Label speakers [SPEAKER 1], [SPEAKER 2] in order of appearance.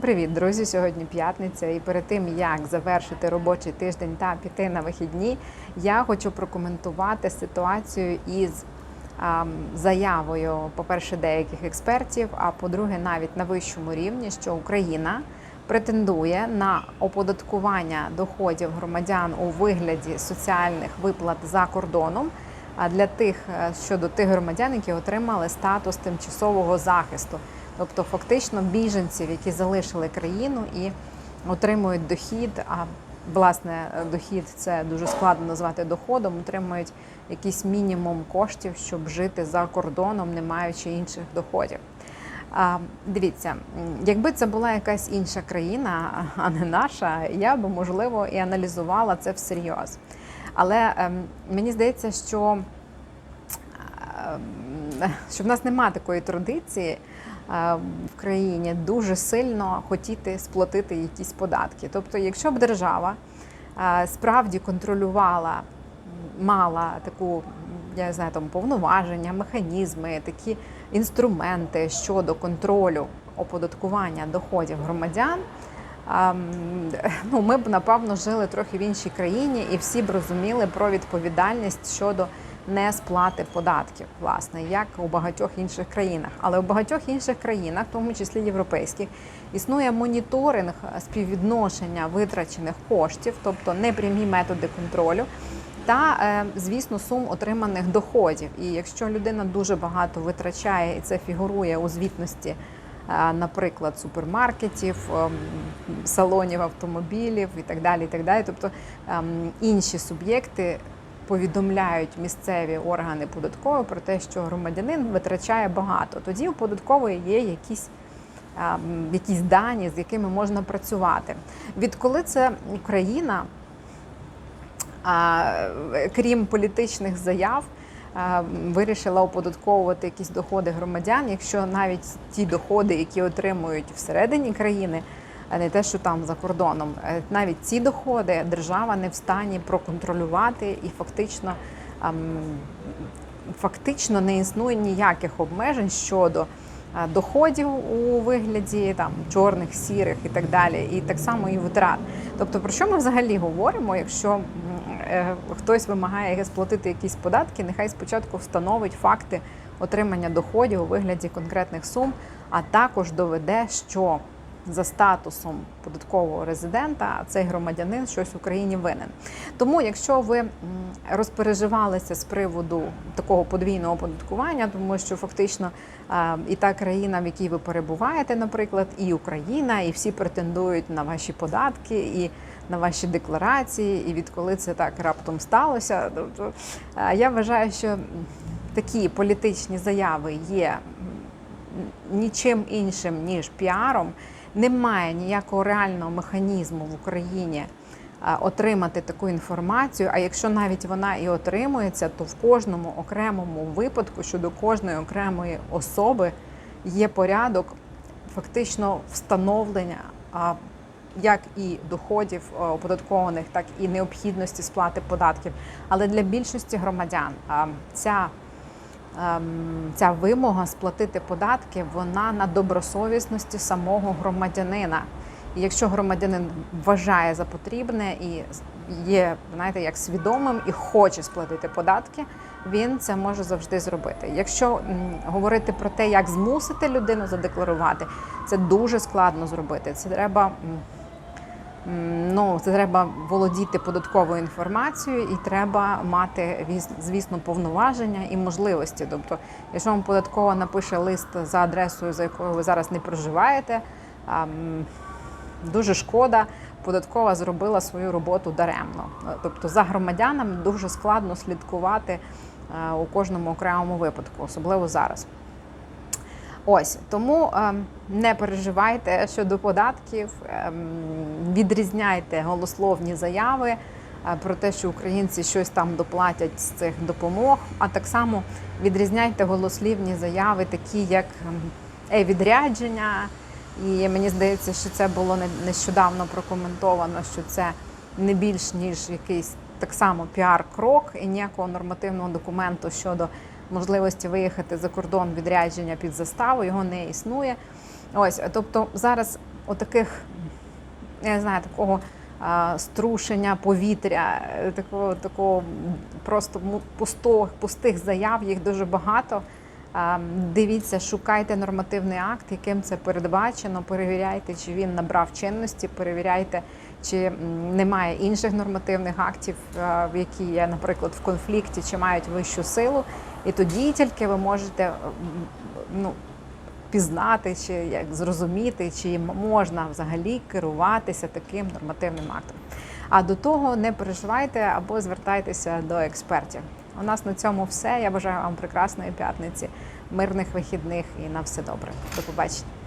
[SPEAKER 1] Привіт, друзі! Сьогодні п'ятниця, і перед тим як завершити робочий тиждень та піти на вихідні, я хочу прокоментувати ситуацію із заявою, по-перше, деяких експертів, а по-друге, навіть на вищому рівні, що Україна претендує на оподаткування доходів громадян у вигляді соціальних виплат за кордоном. А для тих е, щодо тих громадян, які отримали статус тимчасового захисту, тобто фактично біженців, які залишили країну і отримують дохід. А власне дохід це дуже складно назвати доходом. Отримують якийсь мінімум коштів, щоб жити за кордоном, не маючи інших доходів. А, Дивіться, якби це була якась інша країна, а не наша, я би можливо і аналізувала це всерйоз. Але ем, мені здається, що, що в нас немає такої традиції е, в країні дуже сильно хотіти сплатити якісь податки. Тобто, якщо б держава е, справді контролювала, мала таку, я не знаю, там повноваження, механізми, такі інструменти щодо контролю оподаткування доходів громадян. Ну, ми б напевно жили трохи в іншій країні, і всі б розуміли про відповідальність щодо несплати податків, власне, як у багатьох інших країнах. Але у багатьох інших країнах, в тому числі європейських, існує моніторинг співвідношення витрачених коштів, тобто непрямі методи контролю. Та, е, звісно, сум отриманих доходів. І якщо людина дуже багато витрачає, і це фігурує у звітності е, наприклад, супермаркетів, ем, салонів автомобілів і так далі. І так далі. Тобто ем, інші суб'єкти повідомляють місцеві органи податкової про те, що громадянин витрачає багато. Тоді у податкової є якісь. Якісь дані, з якими можна працювати. Відколи це Україна, крім політичних заяв, вирішила оподатковувати якісь доходи громадян, якщо навіть ті доходи, які отримують всередині країни, не те, що там за кордоном, е, навіть ці доходи держава не в стані проконтролювати і фактично. Фактично не існує ніяких обмежень щодо доходів у вигляді там чорних, сірих і так далі, і так само і витрат. Тобто, про що ми взагалі говоримо, якщо е, хтось вимагає сплатити якісь податки, нехай спочатку встановить факти отримання доходів у вигляді конкретних сум, а також доведе, що за статусом податкового резидента цей громадянин щось в Україні винен. Тому, якщо ви розпереживалися з приводу такого подвійного оподаткування, тому що фактично і та країна, в якій ви перебуваєте, наприклад, і Україна, і всі претендують на ваші податки і на ваші декларації, і відколи це так раптом сталося, тобто я вважаю, що такі політичні заяви є нічим іншим ніж піаром. Немає ніякого реального механізму в Україні отримати таку інформацію. А якщо навіть вона і отримується, то в кожному окремому випадку щодо кожної окремої особи є порядок фактично встановлення як і доходів оподаткованих, так і необхідності сплати податків. Але для більшості громадян ця ця вимога сплатити податки, вона на добросовісності самого громадянина. І якщо громадянин вважає за потрібне і є, знаєте, як свідомим і хоче сплатити податки, він це може завжди зробити. Якщо говорити про те, як змусити людину задекларувати, це дуже складно зробити. Це треба. Ну, це треба володіти податковою інформацією і треба мати звісно повноваження і можливості. Тобто, якщо вам податкова напише лист за адресою, за якою ви зараз не проживаєте, дуже шкода. Податкова зробила свою роботу даремно. Тобто за громадянами дуже складно слідкувати е, у кожному окремому випадку, особливо зараз. Ось тому ем, не переживайте щодо податків, ем, відрізняйте голословні заяви е, про те, що українці щось там доплатять з цих допомог. А так само відрізняйте голослівні заяви, такі як ем, е-відрядження. І мені здається, що це було не- нещодавно прокоментовано, що це не більш ніж якийсь так само піар-крок і ніякого нормативного документу щодо можливості виїхати за кордон відрядження під заставу, його не існує. Ось, тобто зараз отаких, я не знаю, такого а, струшення повітря, е, такого, такого просто пустого, пустих заяв, їх дуже багато. А, Дивіться, шукайте нормативний акт, яким це передбачено. Перевіряйте, чи він набрав чинності, перевіряйте, чи немає інших нормативних актів, е, які є, наприклад, в конфлікті, чи мають вищу силу. І тоді тільки ви можете ну, пізнати, чи як зрозуміти, чи можна взагалі керуватися таким нормативним актом. А до того не переживайте або звертайтеся до експертів. У нас на цьому все. Я бажаю вам прекрасної п'ятниці, мирних вихідних і на все добре. До побачення.